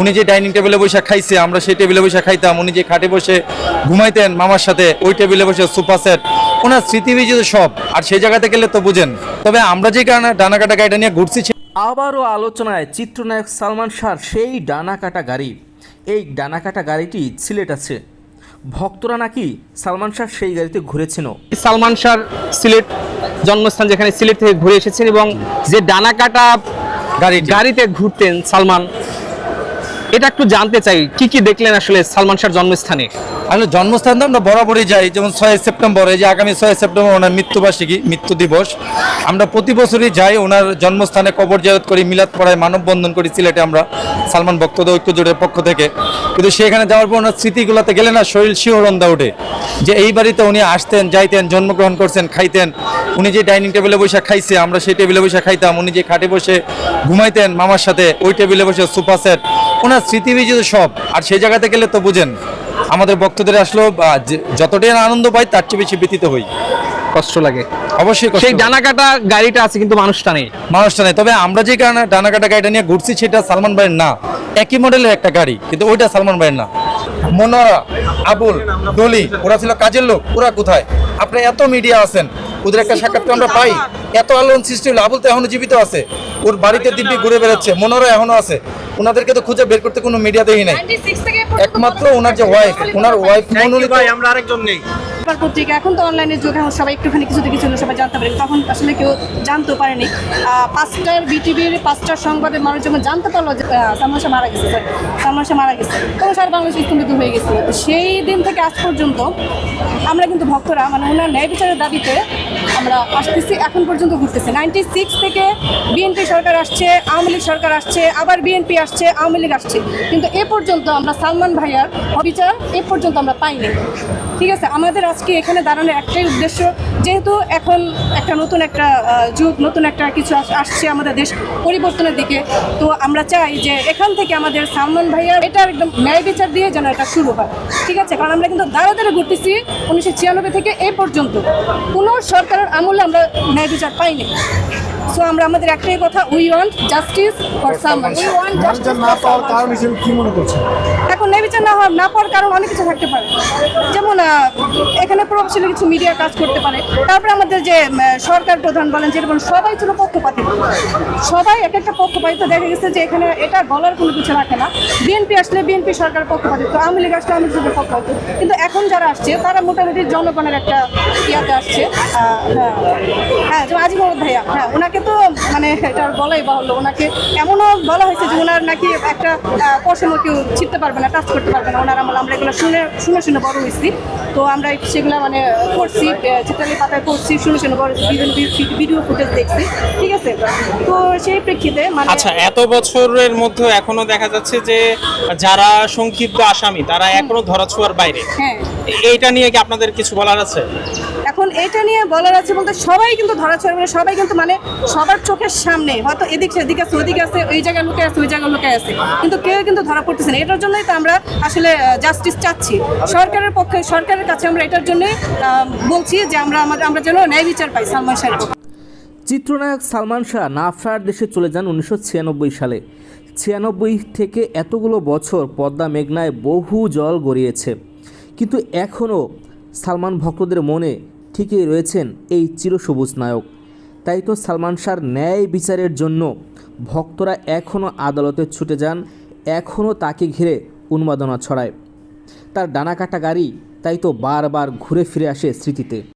উনি যে ডাইনিং টেবিলে বসে খাইছে আমরা সেই টেবিলে বসে খাইতাম। উনি যে খাটে বসে ঘুমাইতেন মামার সাথে ওই টেবিলে বসে সোফা সেট। ওনার স্মৃতি বিজয় সব আর সেই জায়গাতে গেলে তো বুঝেন। তবে আমরা যে কারণে ডানাকাটা গাড়িটা নিয়ে ঘুরছি আবারও আলোচনায় চিত্রনায়ক সালমান শাহর সেই ডানা কাটা গাড়ি। এই ডানা কাটা গাড়িটি সিলেট আছে। ভক্তরা নাকি সালমান শাহ সেই গাড়িতে ঘুরেছেন সালমান শাহর সিলেট জন্মস্থান যেখানে সিলেট থেকে ঘুরে এসেছেন এবং যে ডানা কাটা গাড়ি গাড়িতে ঘুরতেন সালমান এটা একটু জানতে চাই কি কি দেখলেন আসলে সালমান শাহর জন্মস্থানে? আসলে জন্মস্থান তো আমরা বরাবরই যাই, যেমন ছয় সেপ্টেম্বর, এই যে আগামী ছয় সেপ্টেম্বর ওনার মৃত্যুবার্ষিকী, মৃত্যু দিবস। আমরা প্রতি বছরই যাই, ওনার জন্মস্থানে কবর জিয়ারত করি, মিলাদ পড়ায়, মানববন্ধন করি সিলেটে আমরা, সালমান ভক্তদের ঐক্য জোটের পক্ষ থেকে। কিন্তু সেখানে যাওয়ার পর ওনার স্মৃতিগুলোতে গেলে না শরীর শিহরণ দা ওঠে। যে এই বাড়িতে উনি আসতেন, যাইতেন, জন্মগ্রহণ করছেন, খাইতেন, উনি যে ডাইনিং টেবিলে বসে খাইছে, আমরা সেই টেবিলে বসে খাইতাম, উনি যে খাটে বসে ঘুমাইতেন মামার সাথে, ওই টেবিলে বসে সোফা সেট, ওনার স্মৃতি বিজয় সব। আর সেই জায়গাতে গেলে তো বুঝেন আমাদের ভক্তদের আসলে যতটাই আনন্দ পাই তার চেয়ে বেশি ব্যতীত হই। কষ্ট লাগে। অবশ্যই সেই ডানা কাটা গাড়িটা আছে কিন্তু মানুষটা নেই। মানুষটা নেই। তবে আমরা যে কারণে ডানাকাটা গাড়িটা নিয়ে ঘুরছি সেটা সালমান ভাইয়ের না। একই মডেলের একটা গাড়ি কিন্তু ওইটা সালমান ভাইয়ের না। মনোরা আবুল ডলি ওরা ছিল কাজের লোক ওরা কোথায়? আপনি এত মিডিয়া আছেন ওদের একটা সাক্ষাৎকার আমরা পাই। এত আলোড়ন সৃষ্টি হলো আবুল তো এখনও জীবিত আছে। ওর বাড়িতে দিব্যি ঘুরে বেড়াচ্ছে মনোরা এখনও আছে। ওনাদেরকে তো খুঁজে বের করতে কোনো মিডিয়া দেখি নাই একমাত্র ওনার যে ওয়াইফ ওনার ওয়াইফ মনোনীত পেপার পত্রিকা এখন তো অনলাইনের যুগ এখন সবাই একটুখানি কিছু থেকে কিছু সবাই জানতে পারে। তখন আসলে কেউ জানতেও পারেনি। পাঁচটার বিটিভির পাঁচটার সংবাদে মানুষ যখন জানতে পারল যে সালমান শাহ মারা গেছে সালমান শাহ মারা গেছে, তখন সারা বাংলাদেশ স্তম্ভিত হয়ে গেছিল সেই দিন থেকে আজ পর্যন্ত আমরা কিন্তু ভক্তরা মানে ওনার ন্যায় বিচারের দাবিতে আমরা আসতেছি, এখন পর্যন্ত ঘুরতেছি। নাইনটি সিক্স থেকে বিএনপি সরকার আসছে, আওয়ামী লীগ সরকার আসছে, আবার বিএনপি আসছে, আওয়ামী লীগ আসছে। কিন্তু এ পর্যন্ত আমরা সালমান ভাইয়ার অবিচার এ পর্যন্ত আমরা পাইনি। ঠিক আছে? আমাদের আজকে এখানে দাঁড়ানোর একটাই উদ্দেশ্য যেহেতু এখন একটা নতুন একটা যুগ নতুন একটা কিছু আস- আসছে আমাদের দেশ পরিবর্তনের দিকে তো আমরা চাই যে এখান থেকে আমাদের সালমান ভাইয়া এটার একদম ন্যায় বিচার দিয়ে যেন এটা শুরু হয়। ঠিক আছে? কারণ আমরা কিন্তু দাঁড়া দাঁড়া ঘুরতেছি উনিশশো ছিয়ানব্বই থেকে এ পর্যন্ত। কোনো সরকারের আমলে আমরা ন্যায় বিচার পাইনি। সো আমরা আমাদের একটাই কথা we want justice for Salman we want justice না পাওয়ার কারণ হিসেবে কি মনে করছেন? এখন ন্যায় বিচার না হওয়ার না পাওয়ার কারণ অনেক কিছু থাকতে পারে। যেমন এখানে প্রভাবশালী কিছু মিডিয়া কাজ করতে পারে। তারপরে আমাদের যে সরকার প্রধান বলেন যেরকম সবাই ছিল পক্ষপাতিত সবাই এক একটা পক্ষপাতিত দেখা গেছে যে এখানে এটা বলার কোনো কিছু রাখে না। বিএনপি আসলে বিএনপি সরকার পক্ষপাতিত আওয়ামী লীগ আসলে আওয়ামী লীগের পক্ষপাতিত কিন্তু এখন যারা আসছে, তারা মোটামুটি জনগণের একটা ইয়াতে আসছে। হ্যাঁ। হ্যাঁ যেমন আজিম মোহাম্মদ ভাইয়া হ্যাঁ ওনাকে তো মানে এটা বলাই বাহুল্য। ওনাকে এমনও বলা হয়েছে যে ওনার নাকি একটা পশম কেউ ছিটতে পারবে না টাচ করতে পারবে না। ওনার আমরা এগুলো শুনে শুনে শুনে বড় হয়েছি। তো আমরা সেগুলো মানে করছি চিত্রালি পাতায় করছি শুনে শুনে বড় বিভিন্ন ভিডিও ফুটেজ দেখছি ঠিক আছে? তো সেই প্রেক্ষিতে মানে আচ্ছা এত বছরের মধ্যে এখনও দেখা যাচ্ছে যে যারা সংক্ষিপ্ত আসামি তারা এখনও ধরাছোঁয়ার বাইরে। হ্যাঁ। এইটা নিয়ে কি আপনাদের কিছু বলার আছে? এখন এটা নিয়ে বলার আছে বলতে সবাই কিন্তু ধরা ছড়ে মানে সবাই কিন্তু মানে সবার চোখের সামনে হয়তো এদিক সেদিক আছে ওদিকে আছে ওই জায়গায় লোকে আছে ওই জায়গায় লোকে আছে কিন্তু কেউ কিন্তু ধরা পড়তেছে না। এটার জন্যই তো আমরা আসলে জাস্টিস চাচ্ছি। সরকারের পক্ষে সরকারের কাছে আমরা এটার জন্যই আহ, বলছি যে আমরা আমরা যেন ন্যায় বিচার পাই সালমান শাহের চিত্রনায়ক সালমান শাহ নাফরার দেশে চলে যান উনিশশো ছিয়ানব্বই সালে। ছিয়ানব্বই থেকে এতগুলো বছর পদ্মা মেঘনায় বহু জল গড়িয়েছে। কিন্তু এখনও সালমান ভক্তদের মনে ঠিকই রয়েছেন এই চিরসবুজ নায়ক। তাই তো সালমান শাহর ন্যায় বিচারের জন্য ভক্তরা এখনও আদালতে ছুটে যান এখনও তাকে ঘিরে উন্মাদনা ছড়ায়। তার ডানা কাটা গাড়ি তাই তো বারবার ঘুরে ফিরে আসে স্মৃতিতে।